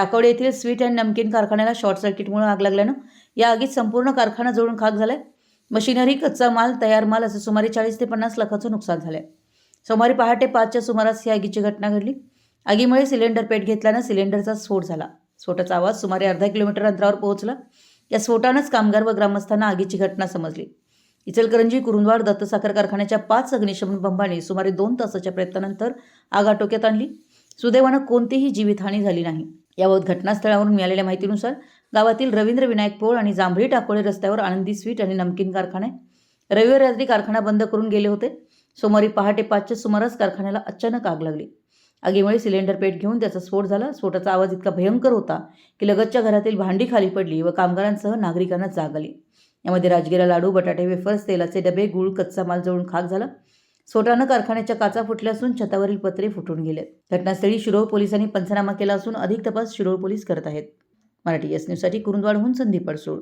टाकवडे येथील sweet and नमकीन कारखान्याला शॉर्ट सर्किटमुळे आग लागल्यानं या आगीत संपूर्ण कारखाना जळून खाक झालाय. मशिनरी कच्चा माल तयार माल असं सुमारे चाळीस ते पन्नास लाखाचं नुकसान झालंय. सोमवारी पहाटे पाचच्या सुमारास ही आगीची घटना घडली. आगीमुळे सिलेंडर पेट घेतल्यानं सिलेंडरचा स्फोट झाला. स्फोटाचा आवाज सुमारे अर्धा किलोमीटर अंतरावर पोहोचला. या स्फोटानंच कामगार व ग्रामस्थांना आगीची घटना समजली. इचलकरंजी कुरुंदवाड दत्त साखर कारखान्याच्या पाच अग्निशमन बंबांनी सुमारे दोन तासाच्या प्रयत्नानंतर आग आटोक्यात आणली. सुदैवानं कोणतीही जीवितहानी झाली नाही. याबाबत घटनास्थळावरून मिळालेल्या माहितीनुसार गावातील रवींद्र विनायक पोळ आणि जांभळी टाकोळे रस्त्यावर आनंदी स्वीट आणि नमकीन कारखाने रविवारी रात्री कारखाना बंद करून गेले होते. सोमवारी पहाटे पाचच्या सुमारास कारखान्याला अचानक आग लागली. आगीमुळे सिलेंडर पेट घेऊन त्याचा स्फोट झाला. स्फोटाचा आवाज इतका भयंकर होता की लगतच्या घरातील भांडी खाली पडली व कामगारांसह नागरिकांना जाग आली. यामध्ये राजगिरा लाडू बटाटे वेफर्स तेलाचे डबे गुळ कच्चा माल जळून खाक झाला. स्फोटानं कारखान्याच्या काचा फुटल्या असून छतावरील पत्रे फुटून गेले घटनास्थळी शिरोळ पोलिसांनी पंचनामा केला असून अधिक तपास शिरोळ पोलीस करत आहेत. मराठी एस न्यूजसाठी कुरुंदवाडहून संदीप अडसूळ.